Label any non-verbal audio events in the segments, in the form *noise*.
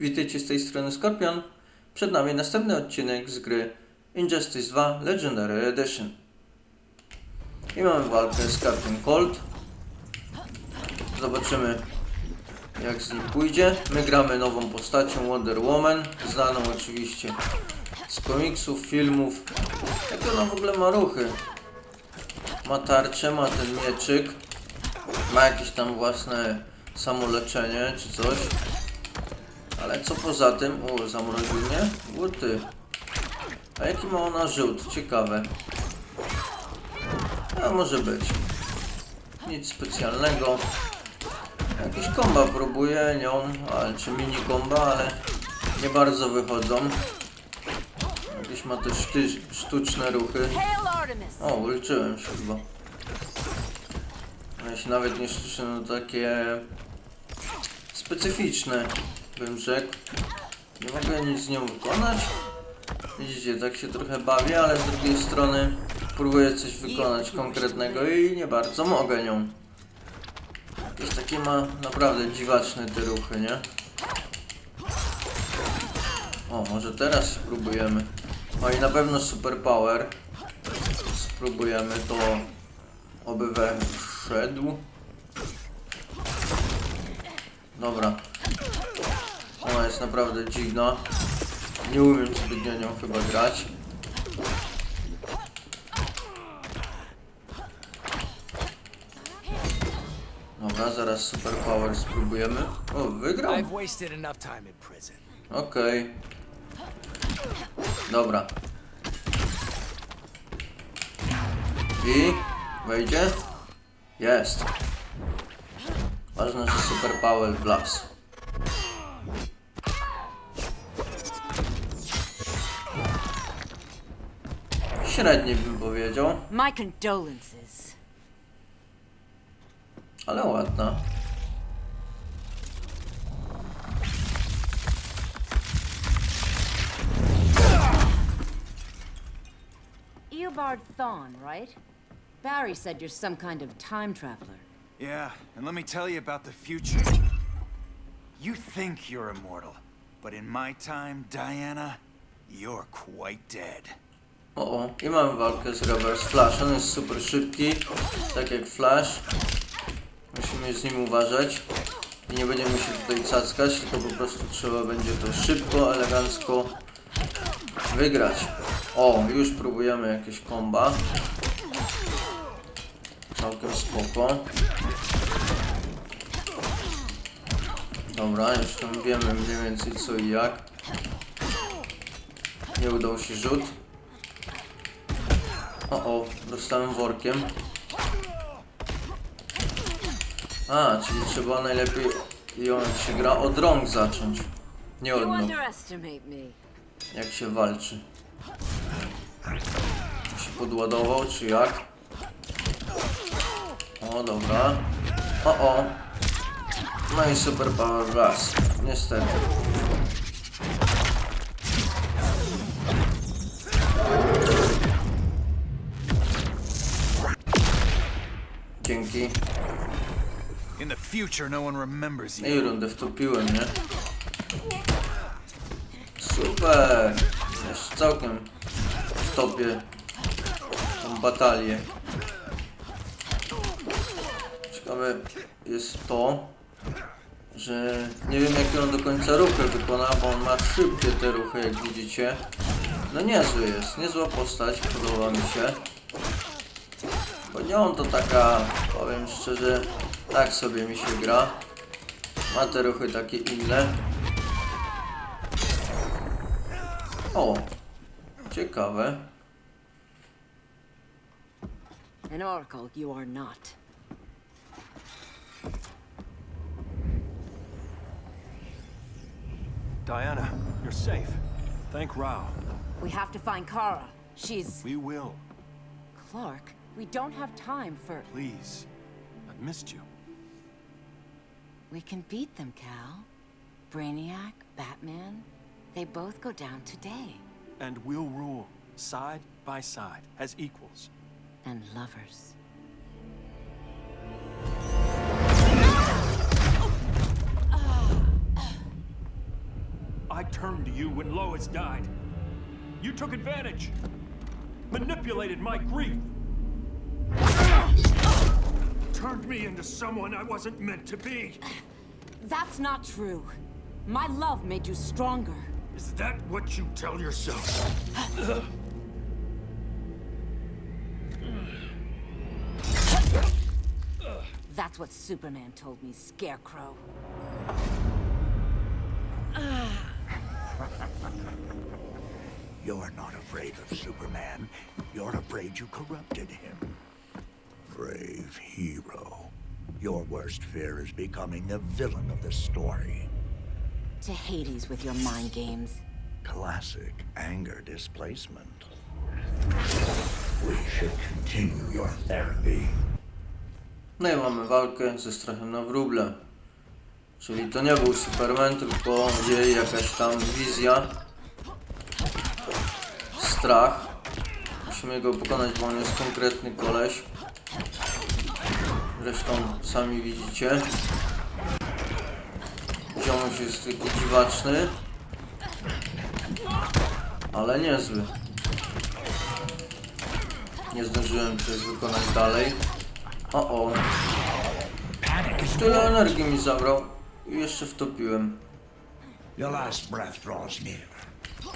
Witajcie z tej strony Skorpion. Przed nami następny odcinek z gry Injustice 2 Legendary Edition. I mamy walkę z Captain Cold. Zobaczymy jak z nim pójdzie. My gramy nową postacią Wonder Woman, znaną oczywiście z komiksów, filmów. Jak ona w ogóle ma ruchy? Ma tarczę, ma ten mieczyk. Ma jakieś tam własne samoleczenie czy coś. Ale co poza tym? O, zamroził mnie? Łuty. A jaki ma ona rzut? Ciekawe. A może być. Nic specjalnego. Jakieś komba próbuję nią, ale czy mini komba, ale nie bardzo wychodzą. Jakieś ma też sztuczne ruchy. O, uleczyłem się chyba. Się nawet nie sztuczne, no takie specyficzne, bym rzekł. Nie mogę nic z nią wykonać. Widzicie, tak się trochę bawię, ale z drugiej strony próbuję coś wykonać konkretnego i nie bardzo mogę nią. Jakieś takie ma naprawdę dziwaczne te ruchy, nie? O, może teraz spróbujemy. O i na pewno super power. Spróbujemy to oby wszedł. Dobra. Ona jest naprawdę dziwna. Nie umiem zbytnio nią chyba grać. Dobra, zaraz super power spróbujemy. O, wygrał? Okej. Dobra. I wejdzie? Jest. Ważne, że super power blast. Średni bym powiedział, My condolences. ale ładna. Eobard Thawne, right? Barry said you're some kind of time traveler. Yeah, and let me tell you about the future. You think you're immortal, but in my time, Diana, you're quite dead. O, i mamy walkę z Reverse Flash. On jest super szybki, tak jak Flash. Musimy z nim uważać. I nie będziemy się tutaj cackać, tylko po prostu trzeba będzie to szybko, elegancko wygrać. O, już próbujemy jakieś komba. Całkiem spoko. Dobra, już tam wiemy mniej więcej co i jak. Nie udał się rzut. O, o, dostałem workiem. A, czyli trzeba najlepiej ją jak się gra od rąk zacząć. Nie od nóg, jak się walczy. Czy się podładował, czy jak? O, dobra. O, o. No i super power blast. Niestety. Dzięki. In the future, no one remembers I you. rundę wtopiłem, nie? Super! Jeszcze całkiem wtopię tą batalię. Ciekawe jest to, że nie wiem jakie on do końca ruchy wykona, bo on ma szybkie te ruchy, jak widzicie. No niezły jest, niezła postać, podoba mi się. Bo nie on to taka, powiem szczerze, tak sobie mi się gra. Ma te ruchy takie inne. O, ciekawe. An oracle you are not. Diana, you're safe. Thank Rao. We have to find Kara. She's... We will. Clark, we don't have time for... Please. I've missed you. We can beat them, Cal. Brainiac, Batman, they both go down today. And we'll rule, side by side, as equals. And lovers. Turned to you when Lois died. You took advantage, manipulated my grief, turned me into someone I wasn't meant to be. That's not true. My love made you stronger. Is that what you tell yourself? That's what Superman told me, Scarecrow. You're not afraid of Superman. You're afraid you corrupted him. Brave hero. Your worst fear is becoming the villain of the story. To Hades with your mind games. Classic anger displacement. We should continue your therapy. No i mamy walkę ze strachem na wróble. Czyli to nie był Superman, tylko jej jakaś tam wizja. Strach. Musimy go pokonać, bo on jest konkretny koleś. Zresztą sami widzicie. Ziomuś jest tylko dziwaczny. Ale niezły. Nie zdążyłem coś wykonać dalej. O o. Tyle energii mi zabrał i jeszcze wtopiłem. Your last breath draws near.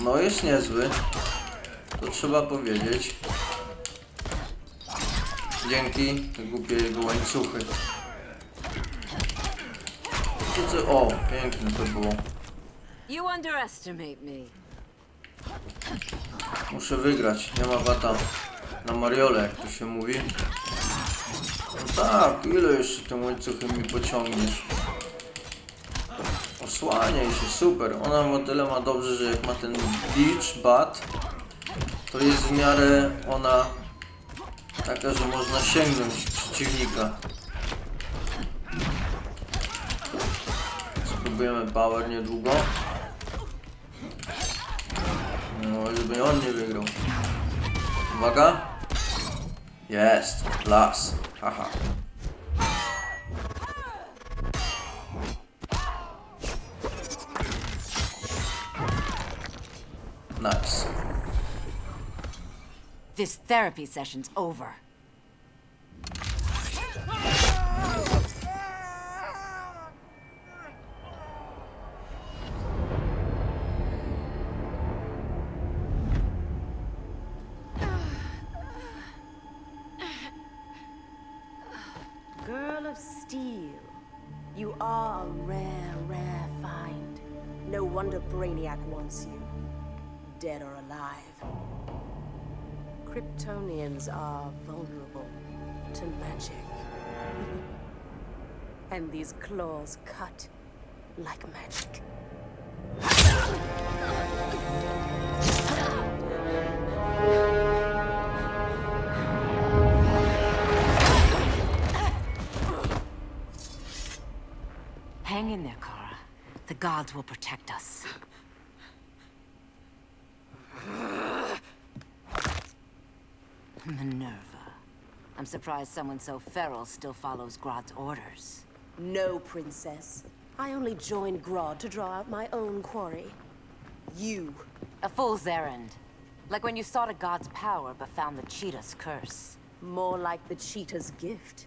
No jest niezły. To trzeba powiedzieć. Dzięki te głupie jego łańcuchy. Co? O, piękne to było. You underestimate me. Muszę wygrać. Nie ma wata na Mariole, jak to się mówi. No tak, ile jeszcze tym łańcuchem mi pociągniesz? Osłaniaj się, super. Ona ma tyle ma dobrze, że jak ma ten beach bat, to jest w miarę ona taka, że można sięgnąć przeciwnika. Spróbujemy power niedługo. No, żeby on nie wygrał. Uwaga. Jest. Plus. Haha. This therapy session's over. Girl of Steel, you are a rare, rare find. No wonder Brainiac wants you, dead or alive. Kryptonians are vulnerable to magic. And these claws cut like magic. Hang in there, Kara. The gods will protect us. Minerva. I'm surprised someone so feral still follows Grodd's orders. No, Princess. I only joined Grodd to draw out my own quarry. You. A fool's errand. Like when you sought a god's power but found the cheetah's curse. More like the cheetah's gift.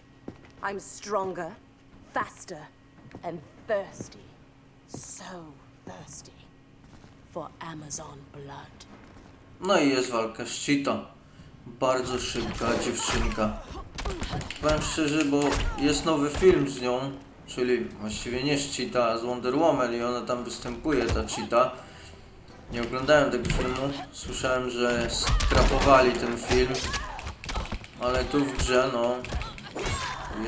I'm stronger, faster, and thirsty. So thirsty. For Amazon blood. No i jest walka z Cheetah. Bardzo szybka dziewczynka. Powiem szczerze, bo jest nowy film z nią, czyli właściwie nie z Cheetah, z Wonder Woman i ona tam występuje, ta Cheetah. Nie oglądałem tego filmu, słyszałem, że skrapowali ten film, ale tu w grze, no,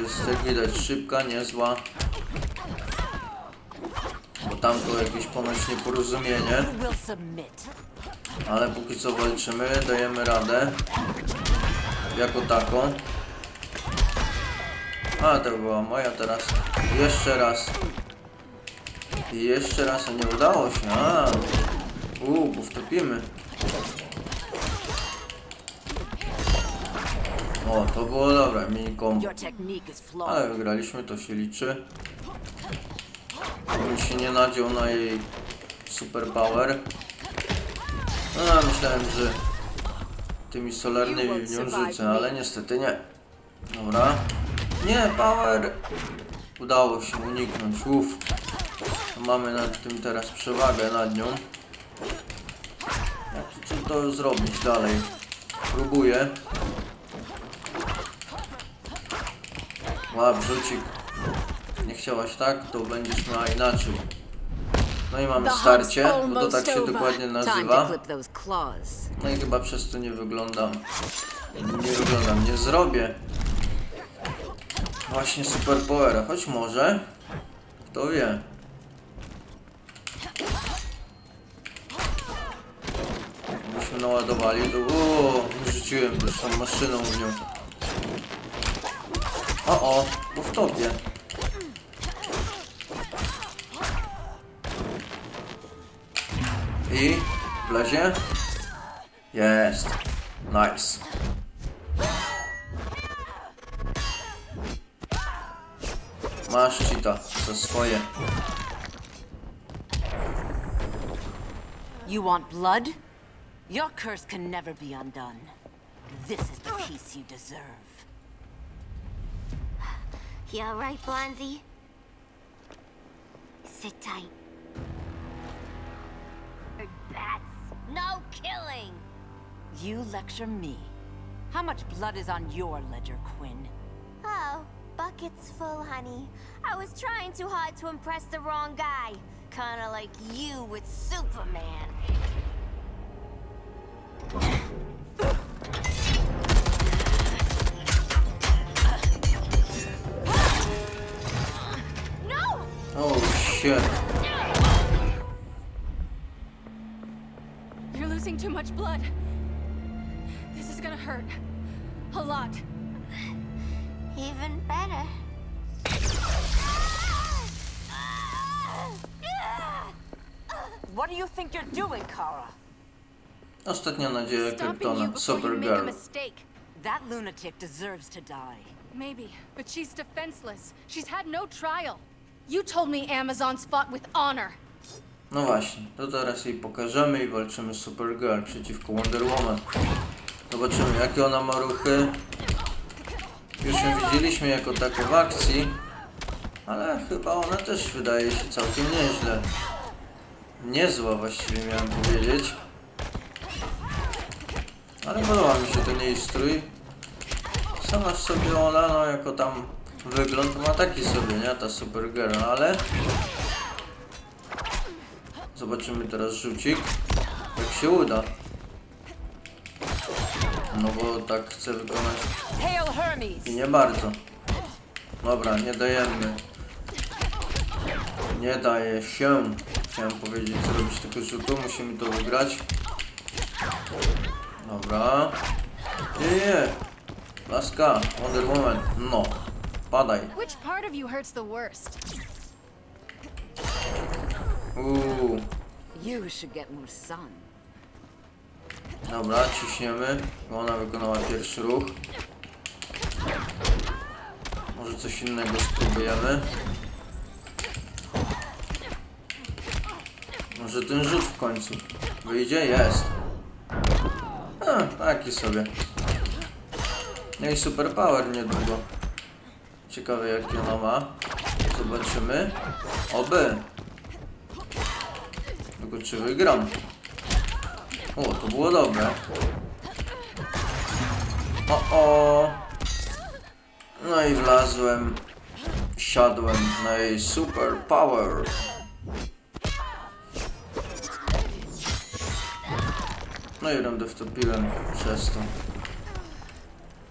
jest jak widać szybka, niezła. Bo tam to jakieś ponoć nieporozumienie. Ale póki co walczymy, dajemy radę. Jako taką. A, to była moja teraz. Jeszcze raz. I jeszcze raz, a nie udało się. A, uuu, bo wtopimy. O, to było dobre, mini combo. Ale wygraliśmy, to się liczy. Bym się nie nadział na jej super power. No, myślałem, że tymi solarnymi w nią rzucę, ale niestety nie. Dobra. Nie, power! Udało się uniknąć. Uff. Mamy nad tym teraz przewagę nad nią. Jak tu co to zrobić dalej? Próbuję. Łap, rzucik. Nie chciałaś tak, to będziesz miała inaczej. No i mamy starcie, bo to tak się dokładnie nazywa. No i chyba przez to nie wyglądam. Nie wyglądam, nie zrobię. Właśnie super powera, choć może. Kto wie. Jakbyśmy naładowali, to nie rzuciłem też tą maszyną w nią. O, o, bo w tobie. I w lezie jest. Nice. Masz cheata za swoje. You want blood? Your curse can never be undone. This is the peace you deserve. You alright, Blondie? Sit tight. No killing! You lecture me. How much blood is on your ledger, Quinn? Oh, buckets full, honey. I was trying too hard to impress the wrong guy. Kinda like you with Superman. No! Oh shit. Losing too much blood. This is gonna hurt. A lot. Even better. What do you think you're doing, Kara? Ostatnia nadzieja Stopping you Kryptona. before you make a Supergirl. mistake. That lunatic deserves to die. Maybe, but she's defenseless. She's had no trial. You told me Amazons fought with honor. No właśnie, to teraz jej pokażemy i walczymy z Supergirl przeciwko Wonder Woman. Zobaczymy jakie ona ma ruchy. Już ją widzieliśmy jako taką w akcji, ale chyba ona też wydaje się całkiem nieźle. Niezła właściwie miałem powiedzieć. Ale podoba mi się ten jej strój. Sama w sobie ona, no jako tam wygląd ma taki sobie, nie? Ta Supergirl, ale Zobaczymy teraz rzucik. Jak się uda. No bo tak chcę wykonać i nie bardzo. Dobra, nie dajemy. Nie daje się. Chciałem powiedzieć zrobić tylko rzutu. Musimy to wygrać. Dobra. Nie, nie. Laska. Wonder Woman. No. Padaj. Which part of you hurts the worst? Uuu. You should get more sun. Dobra, ciśniemy. bo Ona wykonała pierwszy ruch. Może coś innego spróbujemy. Może ten rzut w końcu wyjdzie? Jest. A, taki sobie. No i super power niedługo. Ciekawe jaki ona ma. Zobaczymy. Oby. Tylko czy wygram? O, to było dobre. O, o. No i wlazłem. Siadłem na jej super power. No i rundę wtopiłem przez to.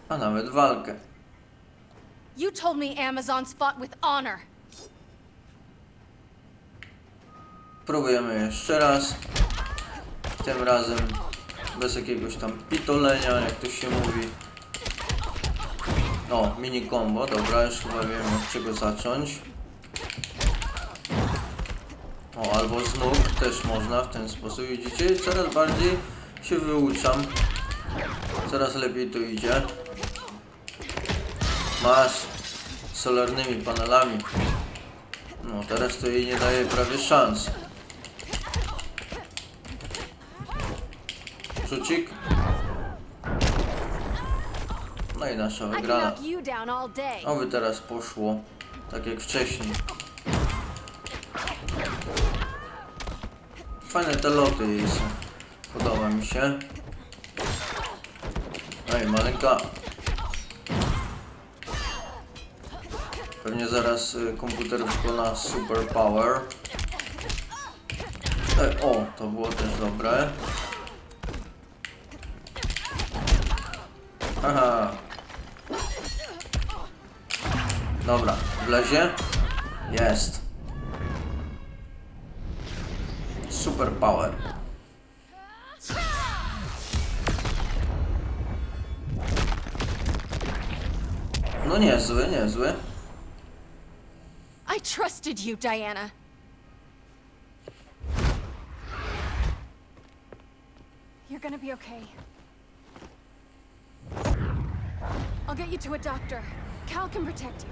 A nawet walkę. You told me Amazons fought with honor. Próbujemy jeszcze raz. Tym razem bez jakiegoś tam pitolenia, jak to się mówi. O, mini combo, dobra, już chyba wiem od czego zacząć. O, albo z nóg też można w ten sposób. Widzicie, coraz bardziej się wyuczam. Coraz lepiej to idzie. Masz solarnymi panelami. No, teraz to jej nie daje prawie szans. Rzucik. No i nasza wygrana. Oby teraz poszło tak jak wcześniej. Fajne te loty jej są. Podoba mi się. No i maleńka. Pewnie zaraz y, komputer wykona super power. E, o, to było też dobre. Dobra, wlezie? Jest. Super power. No niezły, niezły. I trusted you, Diana. You're gonna be okay. I'll get you to a doctor. Cal can protect you.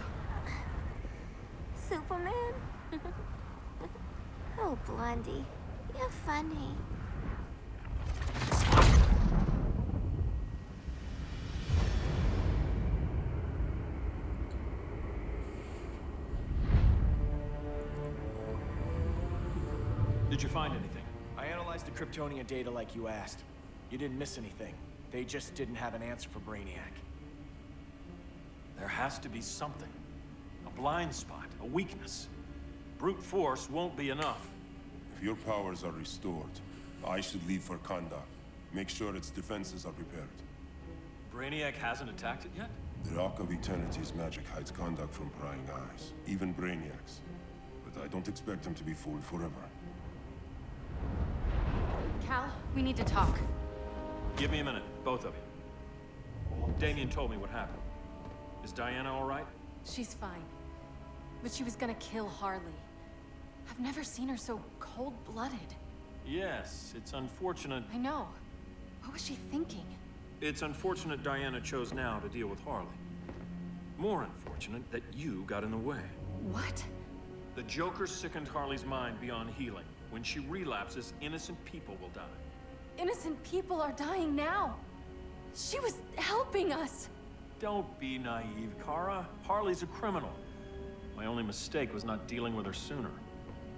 Superman? *laughs* oh, Blondie, you're funny. Did you find anything? I analyzed the Kryptonian data like you asked. You didn't miss anything. They just didn't have an answer for Brainiac. There has to be something. A blind spot, a weakness. Brute force won't be enough. If your powers are restored, I should leave for Kandar. Make sure its defenses are prepared. Brainiac hasn't attacked it yet? The Rock of Eternity's magic hides Kandak from prying eyes, even Brainiac's. But I don't expect him to be fooled forever. Cal, we need to talk. Give me a minute, both of you. Damien told me what happened. Is Diana all right? She's fine. But she was gonna kill Harley. I've never seen her so cold-blooded. Yes, it's unfortunate. I know. What was she thinking? It's unfortunate Diana chose now to deal with Harley. More unfortunate that you got in the way. What? The Joker sickened Harley's mind beyond healing. When she relapses, innocent people will die. Innocent people are dying now. She was helping us. Don't be naive, Kara. Harley's a criminal. My only mistake was not dealing with her sooner.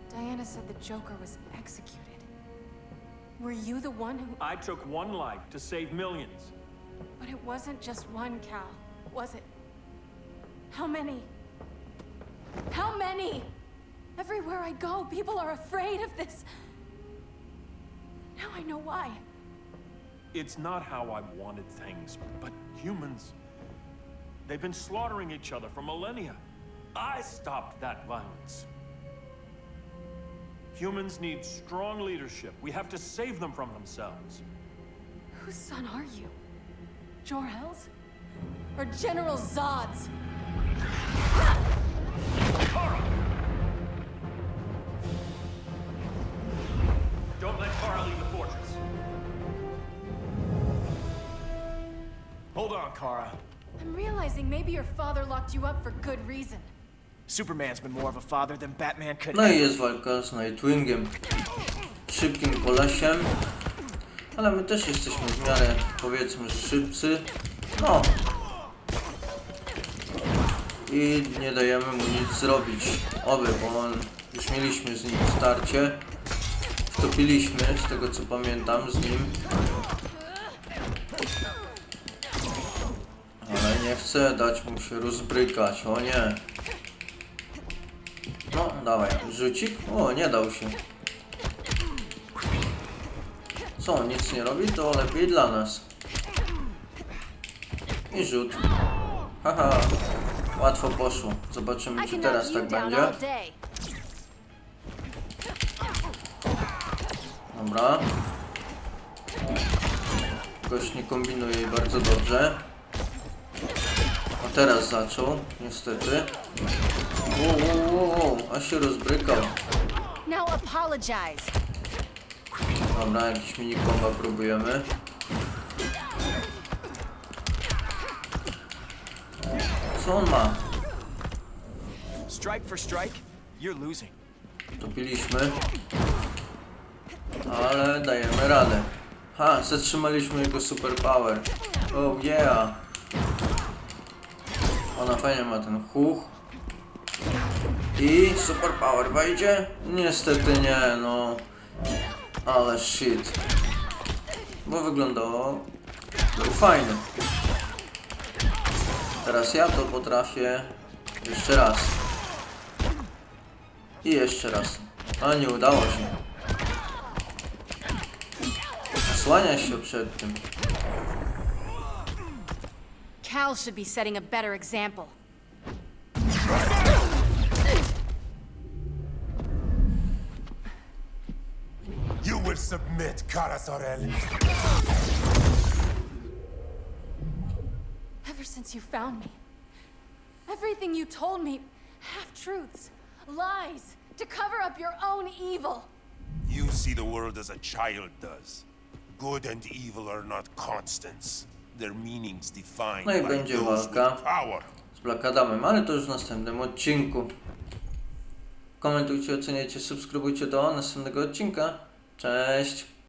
Diana said the Joker was executed. Were you the one who... I took one life to save millions. But it wasn't just one, Cal, was it? How many? How many? Everywhere I go, people are afraid of this. Now I know why. It's not how I wanted things, but humans. They've been slaughtering each other for millennia. I stopped that violence. Humans need strong leadership. We have to save them from themselves. Whose son are you? Jor-El's? Or General Zod's? Kara! Don't let Kara leave the fortress. Hold on, Kara. I'm realizing maybe your father locked you up for good reason. Superman's been more of a father than Batman could No i jest walka z Nightwingiem. Szybkim kolesiem. Ale my też jesteśmy w miarę, powiedzmy, szybcy. No. I nie dajemy mu nic zrobić. Oby, bo on, już mieliśmy z nim starcie. Wtopiliśmy, z tego co pamiętam, z nim. Ale chcę dać mu się rozbrykać, o nie. No, dawaj, rzucik? O, nie dał się. Co, nic nie robi? To lepiej dla nas. I rzut. Haha, łatwo poszło. Zobaczymy, czy teraz tak będzie. Dobra. Gość nie kombinuje bardzo dobrze. Teraz zaczął, niestety. Wow, wow, wow, a się rozbrykał. Dobra, jakiś mini komba próbujemy. Co on ma? Strike for strike, you're losing. Topiliśmy. Ale dajemy radę. Ha, zatrzymaliśmy jego superpower. Oh yeah. Ona fajnie ma ten huch. I superpower wejdzie? Niestety nie, no. Ale shit. Bo wyglądało... Był fajny. Teraz ja to potrafię. Jeszcze raz. I jeszcze raz. A nie udało się. Słania się przed tym. Cal should be setting a better example. You will submit, Cara Sorel. Ever since you found me, everything you told me, half truths, lies, to cover up your own evil. You see the world as a child does. Good and evil are not constants. No i będzie walka. z Black Adamem, ale to już w następnym odcinku. Komentujcie, oceniajcie, subskrybujcie do następnego odcinka. Cześć!